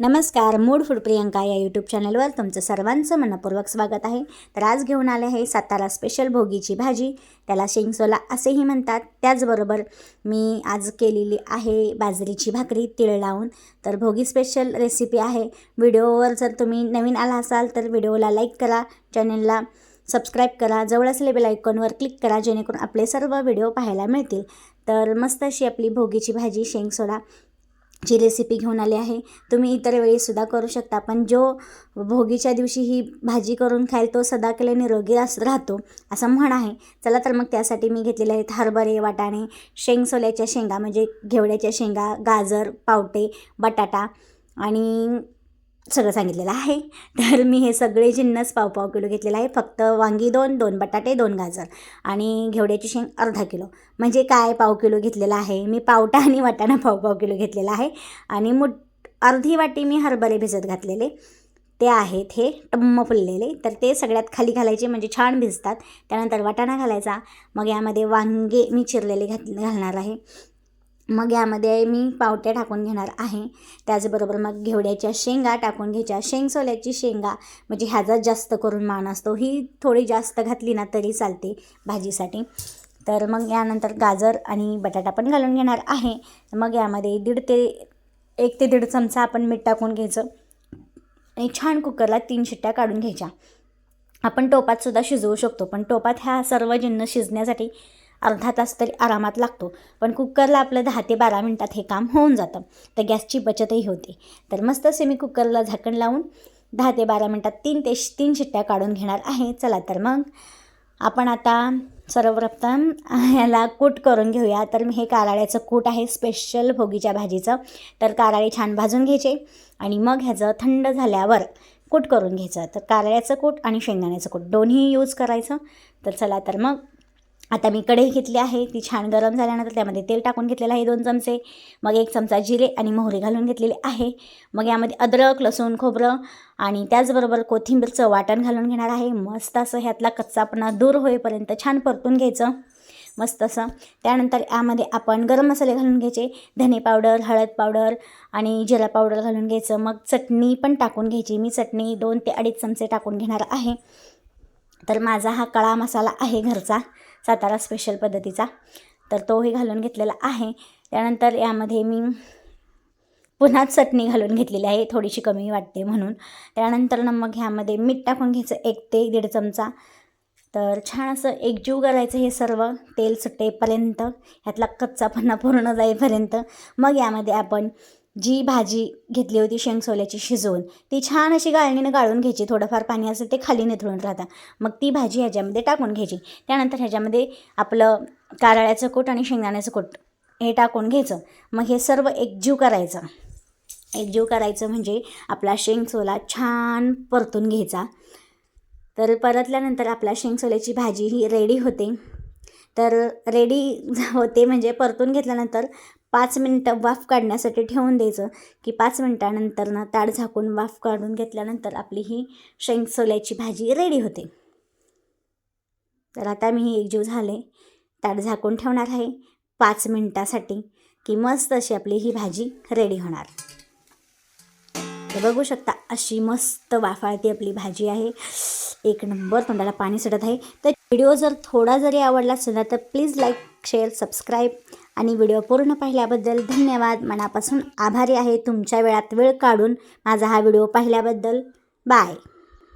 नमस्कार mood food Priyanka या YouTube चॅनलवर तुमचं सर्वांचं मनपूर्वक स्वागत आहे. तर आज घेऊन आले आहे सातारा स्पेशल भोगीची भाजी. त्याला शेंगसोला असेही म्हणतात. त्याचबरोबर मी आज केलेली आहे बाजरीची भाकरी तिळ लावून. तर भोगी स्पेशल रेसिपी आहे. व्हिडिओवर जर तुम्ही नवीन आला असाल तर व्हिडिओला लाईक करा चॅनलला सबस्क्राईब करा जवळ असलेल्या बेल आयकॉनवर क्लिक करा जेणेकरून आपले सर्व व्हिडिओ पाहायला मिळतील. तर मस्त अशी आपली भोगीची भाजी शेंगसोडा ची रेसिपी घेऊन आली आहे तुम्ही इतर वेळीसुद्धा करू शकता. पण जो भोगीच्या दिवशी ही भाजी करून खाईल तो सदा केले निरोगी अस राहतो असं म्हण आहे. चला तर मग त्यासाठी मी घेतलेले आहेत हरभरे वाटाणे शेंगसोल्याच्या शेंगा म्हणजे घेवड्याच्या शेंगा गाजर पावटे बटाटा आणि सगळं सांगितलेलं आहे. तर मी हे सगळे जिन्नस पाव पाव किलो घेतलेलं आहे. फक्त वांगी दोन दोन बटाटे दोन गाजर आणि घेवड्याची शेंग अर्धा किलो. म्हणजे काय पाव किलो घेतलेला आहे? मी पावटा आणि वाटाणा पाव पाव किलो घेतलेला आहे. आणि मुठ अर्धी वाटी मी हरभरे भिजत घातलेले. ते आहेत हे टम्म फुललेले. तर ते सगळ्यात खाली घालायचे म्हणजे छान भिजतात. त्यानंतर वाटाणा घालायचा. मग यामध्ये वांगे मी चिरलेले घात घालणार आहे. मग यामध्ये मी पावट्या टाकून घेणार आहे. त्याचबरोबर मग घेवड्याच्या शेंगा टाकून घ्यायच्या. शेंगसोल्याची शेंगा म्हणजे ह्याचा जास्त करून मान असतो ही थोडी जास्त घातली ना तरी चालते भाजीसाठी. तर मग यानंतर गाजर आणि बटाटा पण घालून घेणार आहे. मग यामध्ये दीड ते एक ते दीड चमचा आपण मीठ टाकून घ्यायचं. आणि छान कुकरला तीन शिट्ट्या काढून घ्यायच्या. आपण टोपातसुद्धा शिजवू शकतो पण टोपात ह्या सर्व जिन्न शिजण्यासाठी अर्धा तास तरी आरामात लागतो. पण कुकरला आपलं दहा ते बारा मिनटात हे काम होऊन जातं. तर गॅसची बचतही होते. तर मस्त असे मी कुकरला झाकण लावून दहा ते बारा मिनटात तीन ते तीन शिट्ट्या काढून घेणार आहे. चला तर मग आपण आता सर्वप्रथम ह्याला कूट करून घेऊया. तर हे काराळ्याचं कूट आहे. स्पेशल भोगीच्या भाजीचं. तर काराळे छान भाजून घ्यायचे. आणि मग ह्याचं थंड झाल्यावर कूट करून घ्यायचं. तर कारळ्याचं कूट आणि शेंगदाण्याचं कूट. दोन्ही यूज करायचं. तर चला तर मग आता मी कढई घेतली आहे ती छान गरम झाल्यानंतर त्यामध्ये तेल टाकून घेतलेलं आहे दोन चमचे. मग एक चमचा जिरे आणि मोहरी घालून घेतलेले आहे. मग यामध्ये अद्रक लसूण खोबरं आणि त्याचबरोबर कोथिंबीरचं वाटण घालून घेणार आहे. मस्त असं ह्यातला कच्चापणा दूर होईपर्यंत छान परतून घ्यायचं. मस्त असं. त्यानंतर यामध्ये आपण गरम मसाले घालून घ्यायचे. धने पावडर हळद पावडर आणि जिरा पावडर घालून घ्यायचं. मग चटणी पण टाकून घ्यायची. मी चटणी दोन ते अडीच चमचे टाकून घेणार आहे. तर माझा हा कळा मसाला आहे घरचा. सातारा स्पेशल पद्धतीचा. तर तोही घालून घेतलेला आहे. त्यानंतर यामध्ये मी पुन्हा चटणी घालून घेतलेली आहे. थोडीशी कमी वाटते म्हणून. त्यानंतर ना मग ह्यामध्ये मीठ टाकून घ्यायचं एक ते दीड चमचा. तर छान असं एकजीव करायचं हे सर्व तेल सुटेपर्यंत ह्यातला कच्चापणा पूर्ण जाईपर्यंत. मग यामध्ये आपण जी भाजी घेतली होती शेंगसोल्याची शिजवून ती छान अशी गाळणीनं गाळून घ्यायची. थोडंफार पाणी असेल ते खाली निथळून राहतं. मग ती भाजी ह्याच्यामध्ये टाकून घ्यायची. त्यानंतर ह्याच्यामध्ये आपलं कारळ्याचं कूट आणि शेंगदाण्याचं कूट हे टाकून घ्यायचं. मग हे सर्व एकजीव करायचं. एकजीव करायचं म्हणजे आपला शेंगसोला छान परतून घ्यायचा. तर परतल्यानंतर आपला शेंगसोल्याची भाजी ही रेडी होते. तर रेडी होते म्हणजे परतून घेतल्यानंतर पाच मिनटं वाफ काढण्यासाठी ठेवून द्यायचं. की पाच मिनटानंतर ना ताट झाकून वाफ काढून घेतल्यानंतर आपली ही शेंगसोल्याची भाजी रेडी होते. तर आता मी ही एकजीव झाले. ताट झाकून ठेवणार आहे. पाच मिनटासाठी की मस्त अशी आपली ही भाजी रेडी होणार. तर बघू शकता अशी मस्त वाफाळती आपली भाजी आहे. एक नंबर तोंडाला पाणी सुटत आहे. तर व्हिडिओ जर थोडा जरी आवडला असेल ना तर प्लीज लाईक शेअर सबस्क्राईब आणि व्हिडिओ पूर्ण पाहिल्याबद्दल धन्यवाद. मनापासून आभारी आहे. तुमच्या वेळात वेळ काढून माझा हा व्हिडिओ पाहिल्याबद्दल. बाय.